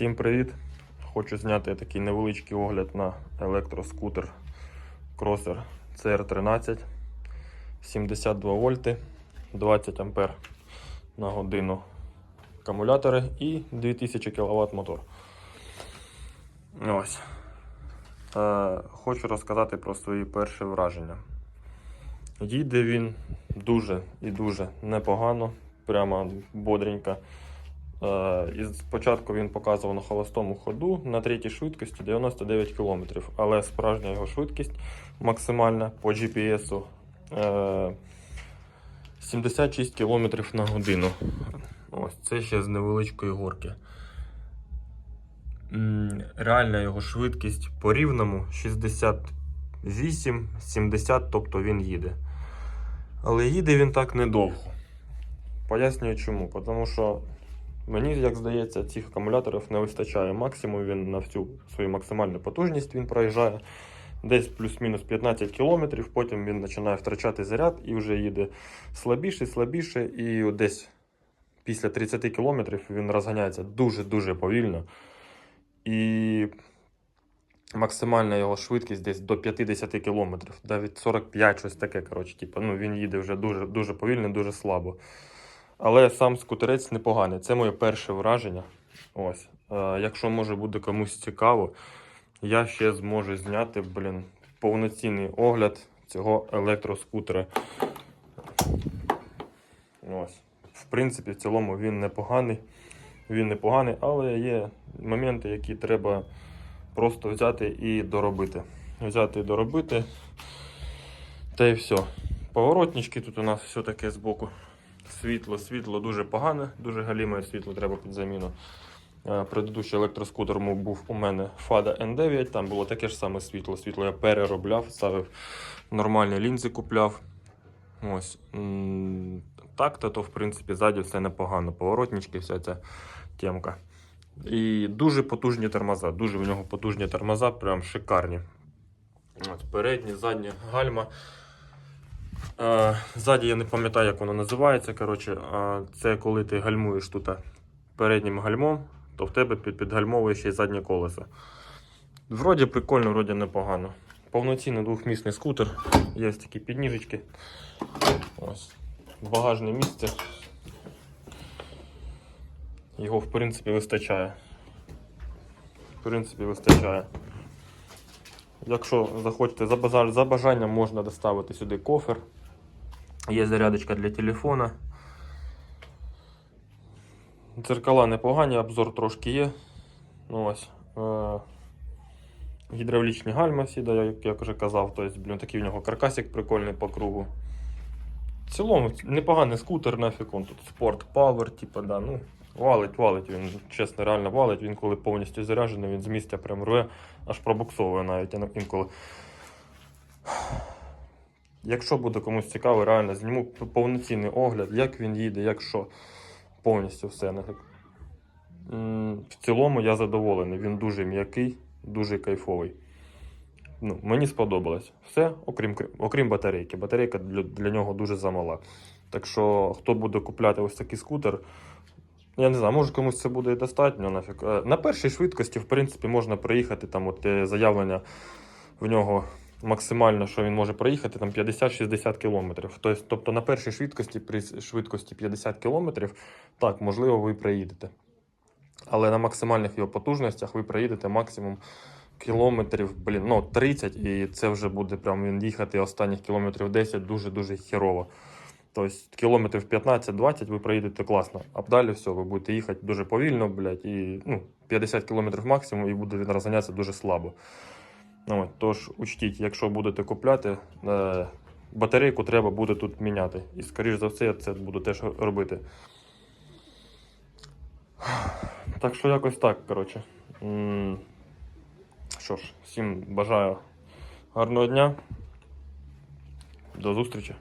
Всім привіт! Хочу зняти такий невеличкий огляд на електроскутер Crosser CR13 72 вольти, 20 ампер на годину акумулятори і 2000 кВт мотор. Ось. Е, хочу розказати про свої перші враження. Їде він дуже і дуже непогано, прямо бодренько. Е, І спочатку він показував на холостому ходу на третій швидкості 99 км, але справжня його швидкість максимальна по GPS е, 76 км на годину. Ось це ще з невеличкої горки. Реальна його швидкість по рівному 68-70, тобто він їде. Але їде він так недовго. Пояснюю чому. Тому що Мені, як здається, цих акумуляторів не вистачає. Максимум він на всю свою максимальну потужність він проїжджає десь плюс-мінус 15 км, потім він починає втрачати заряд і вже їде слабіше, слабіше, і десь після 30 км він розганяється дуже-дуже повільно. І максимальна його швидкість десь до 50 км, навіть 45, щось таке. Коротше, типу, ну, він їде вже дуже, дуже повільно, дуже слабо. Але сам скутерець непоганий. Це моє перше враження. Ось. Е, якщо може буде комусь цікаво, я ще зможу зняти, блін, повноцінний огляд цього електроскутера. Ось. В принципі, в цілому він непоганий. Він непоганий, але є моменти, які треба просто взяти і доробити. Взяти і доробити. Та і все. Поворотнички тут у нас все таке збоку. Світло, світло дуже погане, дуже галіме світло треба під заміну. Е, Предыдущий електроскутер був у мене FADA N9, там було таке ж саме світло. Світло я переробляв, ставив нормальні лінзи, купляв. Ось. Так-то, то в принципі ззаді все непогано. Поворотнички, вся ця темка. І дуже потужні тормоза. Дуже в нього потужні тормоза, прям шикарні. От, передні, задні гальма. Е, Ззаді я не пам'ятаю, як воно називається. Коротше, е, це коли ти гальмуєш тут переднім гальмом, то в тебе під, підгальмовує ще й заднє колесо. Вроді прикольно, вроді непогано. Повноцінний двохмісний скутер. Є такі підніжечки. Ось. Багажне місце. Його в принципі вистачає. В принципі, вистачає. Якщо захочете за бажа- за бажанням, можна доставити сюди кофер. Є зарядочка для телефона. Дзеркала непогані, обзор трошки є. Ну, ось. Е- гідравлічні гальма всі, як я вже казав. Тобто, блін, такий в нього каркасик прикольний по кругу. В цілому непоганий скутер, нафіг он тут спорт, павер, типа, да, ну, валить, валить він, чесно, реально валить. Він коли повністю заряджений, він з місця прям рве, аж пробуксовує навіть інколи. Якщо буде комусь цікаво, реально зніму повноцінний огляд, як він їде, як що. Повністю все. В цілому я задоволений. Він дуже м'який, дуже кайфовий. Ну, мені сподобалось. Все, окрім, окрім батарейки. Батарейка для, для нього дуже замала. Так що, хто буде купляти ось такий скутер, я не знаю, може комусь це буде достатньо. Нафіг. Е, На першій швидкості, в принципі, можна проїхати. Там от е, заявлення в нього максимально, що він може проїхати, там 50-60 км. Тобто, тобто на першій швидкості, при швидкості 50 км, так, можливо, ви проїдете. Але на максимальних його потужностях ви проїдете максимум кілометрів, блін, ну 30, і це вже буде прям він їхати останніх кілометрів 10 дуже-дуже херово. Тобто кілометрів 15-20 ви проїдете класно, а далі все, ви будете їхати дуже повільно, блядь, і ну, 50 км максимум, і буде він розганятися дуже слабо. Ну, тож учтіть, якщо будете купляти, е, батарейку треба буде тут міняти. І, скоріш за все, я це буду теж робити. Так що якось так, коротше. Що ж, всім бажаю гарного дня. До зустрічі.